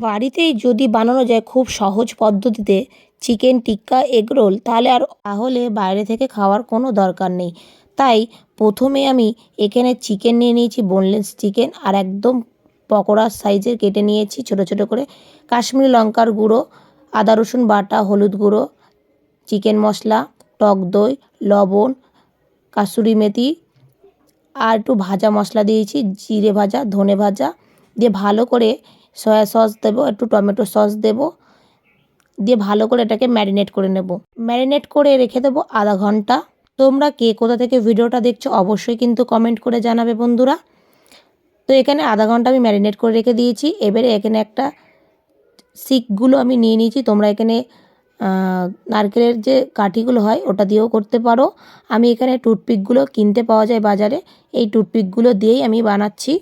বাড়িতেই যদি বানানো যায় খুব সহজ পদ্ধতিতে চিকেন টিক্কা এগ রোল, তাহলে আর তাহলে বাইরে থেকে খাওয়ার কোনো দরকার নেই। তাই প্রথমে আমি এখানে চিকেন নিয়ে নিয়েছি বোনলেস চিকেন, আর একদম পকোড়ার সাইজের কেটে নিয়েছি ছোট ছোট করে। কাশ্মীরি লঙ্কার গুঁড়ো, আদা রসুন বাটা, হলুদ গুঁড়ো, চিকেন মশলা, টক দই, লবণ, কাসুরি মেথি, আর একটু ভাজা মশলা দিয়েছি, জিরে ভাজা, ধনে ভাজা, দিয়ে ভালো করে সয়া সস দেবো, একটু টমেটো সস দেবো, দিয়ে ভালো করে এটাকে ম্যারিনেট করে নেব। ম্যারিনেট করে রেখে দেবো আধা ঘণ্টা। তোমরা কে কোথা থেকে ভিডিওটা দেখছ অবশ্যই কিন্তু কমেন্ট করে জানাবে বন্ধুরা। তো এখানে আধা ঘণ্টা আমি ম্যারিনেট করে রেখে দিয়েছি। এবারে এখানে একটা শিকগুলো আমি নিয়ে নিয়েছি। তোমরা এখানে নারকেলের যে কাঠিগুলো হয় ওটা দিয়েও করতে পারো। আমি এখানে টুথপিকগুলো কিনতে পাওয়া যায় বাজারে। এই টুথপিকগুলো দিয়েই আমি বানাচ্ছি।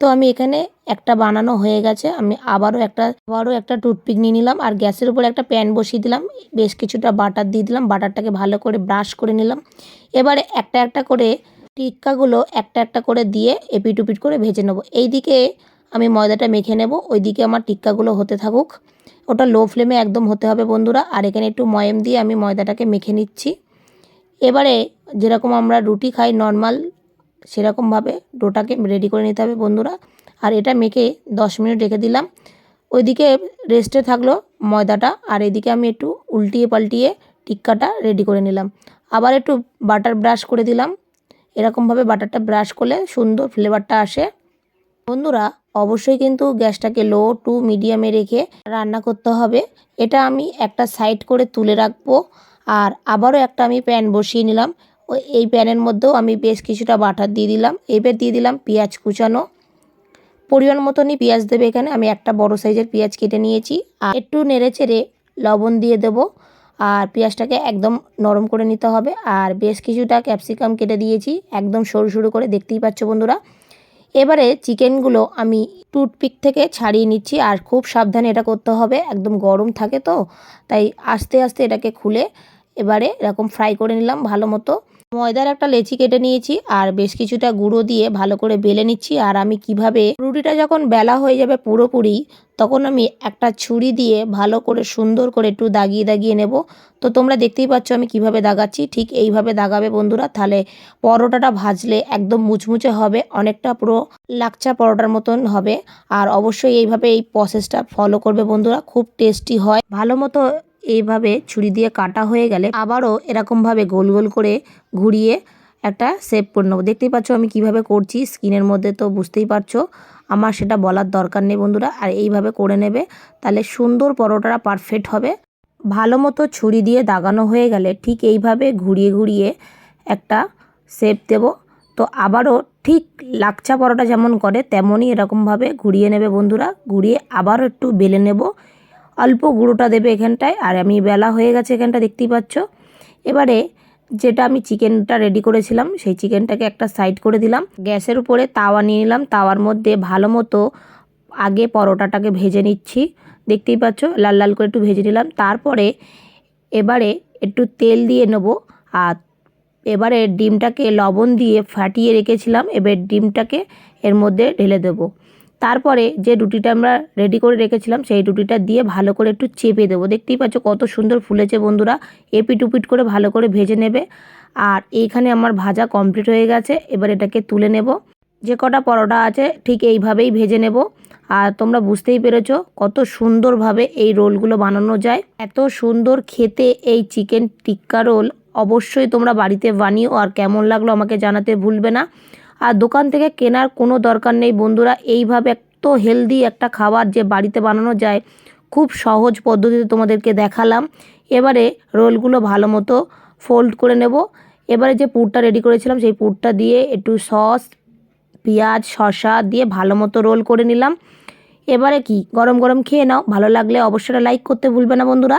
তো আমি এখানে একটা বানানো হয়ে গেছে। আমি আবারও একটা আবারও একটা টুথপিক নিয়ে নিলাম আর গ্যাসের উপরে একটা প্যান বসিয়ে দিলাম। বেশ কিছুটা বাটার দিয়ে দিলাম, বাটারটাকে ভালো করে ব্রাশ করে নিলাম। এবারে একটা একটা করে টিক্কাগুলো একটা একটা করে দিয়ে এপিট উপিট করে ভেজে নেব। এই দিকে আমি ময়দাটা মেখে নেব, ওইদিকে আমার টিক্কাগুলো হতে থাকুক। ওটা লো ফ্লেমে একদম হতে হবে বন্ধুরা। আর এখানে একটু ময়ম দিয়ে আমি ময়দাটাকে মেখে নিচ্ছি। এবারে যেরকম আমরা রুটি খাই নর্মাল সেরকমভাবে ডোটাকে রেডি করে নিতে হবে বন্ধুরা। আর এটা মেখে দশ মিনিট রেখে দিলাম। ওইদিকে রেস্টে থাকল ময়দাটা, আর এদিকে আমি একটু উল্টিয়ে পাল্টিয়ে টিক্কাটা রেডি করে নিলাম। আবার একটু বাটার ব্রাশ করে দিলাম। এরকমভাবে বাটারটা ব্রাশ করলে সুন্দর ফ্লেভারটা আসে। বন্ধুরা, অবশ্যই কিন্তু গ্যাসটাকে লো টু মিডিয়ামে রেখে রান্না করতে হবে। এটা আমি একটা সাইড করে তুলে রাখব। আর আবারও একটা আমি প্যান বসিয়ে নিলাম। ওই এই প্যানের মধ্যেও আমি বেশ কিছুটা বাটার দিয়ে দিলাম। এবার দিয়ে দিলাম পেঁয়াজ কুচানো। পরিমাণ মতনই পেঁয়াজ দেবে এখানে। আমি একটা বড় সাইজের পেঁয়াজ কেটে নিয়েছি। আর একটু নেড়ে চেড়ে লবণ দিয়ে দেব। আর পেঁয়াজটাকে একদম নরম করে নিতে হবে। আর বেশ কিছুটা ক্যাপসিকাম কেটে দিয়েছি। একদম সরু সরু করে দেখতেই পাচ্ছ বন্ধুরা। এবারে চিকেনগুলো আমি টুথপিক থেকে ছাড়িয়ে নিচ্ছি। আর খুব সাবধানে এটা করতে হবে। একদম গরম থাকে তো। তাই আস্তে আস্তে এটাকে খুলে এবারে এরকম ফ্রাই করে নিলাম, ভালো মতো। ময়দার একটা লেচি কেটে নিয়েছি আর বেশ কিছুটা গুঁড়ো দিয়ে ভালো করে বেলে নিচ্ছি। আর আমি কীভাবে রুটিটা যখন বেলা হয়ে যাবে পুরোপুরি, তখন আমি একটা ছুরি দিয়ে ভালো করে সুন্দর করে একটু দাগিয়ে দাগিয়ে নেব। তো তোমরা দেখতেই পাচ্ছ আমি কীভাবে দাগাচ্ছি। ঠিক এইভাবে দাগাবে বন্ধুরা, তাহলে পরোটাটা ভাজলে একদম মুচমুচে হবে, অনেকটা পুরো লাকচা পরোটার মতন হবে। আর অবশ্যই এইভাবে এই প্রসেসটা ফলো করবে বন্ধুরা, খুব টেস্টি হয়। ভালো মতো এইভাবে ছুরি দিয়ে কাটা হয়ে গেলে আবারও এরকমভাবে গোল গোল করে ঘুরিয়ে একটা সেভ করে নেব। দেখতেই পাচ্ছ আমি কীভাবে করছি স্কিনের মধ্যে তো বুঝতেই পারছ। আমার সেটা বলার দরকার নেই বন্ধুরা, আর এইভাবে করে নেবে, তাহলে সুন্দর পরোটাটা পারফেক্ট হবে। ভালো মতো ছুরি দিয়ে দাগানো হয়ে গেলে ঠিক এইভাবে ঘুরিয়ে ঘুরিয়ে একটা শেপ দেব। তো আবারও ঠিক লাকচা পরোটা যেমন করে, তেমনই এরকমভাবে ঘুরিয়ে নেবে বন্ধুরা। ঘুরিয়ে আবারও একটু বেলে নেব। অল্প গুঁড়োটা দেবে এখানটায়। আর আমি বেলা হয়ে গেছে এখানটা, দেখতেই পাচ্ছ। এবারে যেটা আমি চিকেনটা রেডি করেছিলাম, সেই চিকেনটাকে একটা সাইড করে দিলাম। গ্যাসের উপরে তাওয়া নিয়ে নিলাম। তাওয়ার মধ্যে ভালো মতো আগে পরোটাটাকে ভেজে নিচ্ছি। দেখতেই পাচ্ছ, লাল লাল করে একটু ভেজে নিলাম। তারপরে এবারে একটু তেল দিয়ে নেব। আর এবারে ডিমটাকে লবণ দিয়ে ফাটিয়ে রেখেছিলাম। এবার ডিমটাকে এর মধ্যে ঢেলে দেবো। তারপরে যে রুটিটা আমরা রেডি করে রেখেছিলাম, সেই রুটিটা দিয়ে ভালো করে একটু চেপে দেবো। দেখতেই পাচ্ছ কত সুন্দর ফুলেছে বন্ধুরা। এপিট উপিট করে ভালো করে ভেজে নেবে। আর এইখানে আমার ভাজা কমপ্লিট হয়ে গেছে। এবার এটাকে তুলে নেব। যে কটা পরোটা আছে, ঠিক এইভাবেই ভেজে নেব। আর তোমরা বুঝতেই পেরেছ কত সুন্দরভাবে এই রোলগুলো বানানো যায়। এত সুন্দর খেতে এই চিকেন টিক্কা রোল অবশ্যই তোমরা বাড়িতে বানিও। আর কেমন লাগল আমাকে জানাতে ভুলবে না। আর দোকান থেকে কেনার কোনো দরকার নেই। বন্ধুরা, এইভাবে এত হেলদি একটা খাবার যে বাড়িতে বানানো যায়, খুব সহজ পদ্ধতিতে তোমাদেরকে দেখালাম। এবারে রোলগুলো ভালো মতো ফোল্ড করে নেব। এবারে যে পুরটা রেডি করেছিলাম, সেই পুরটা দিয়ে একটু সস পেঁয়াজ, শসা দিয়ে ভালো মতো রোল করে নিলাম। এবারে কি? গরম গরম খেয়ে নাও। ভালো লাগলে অবশ্যই লাইক করতে ভুলবে না বন্ধুরা।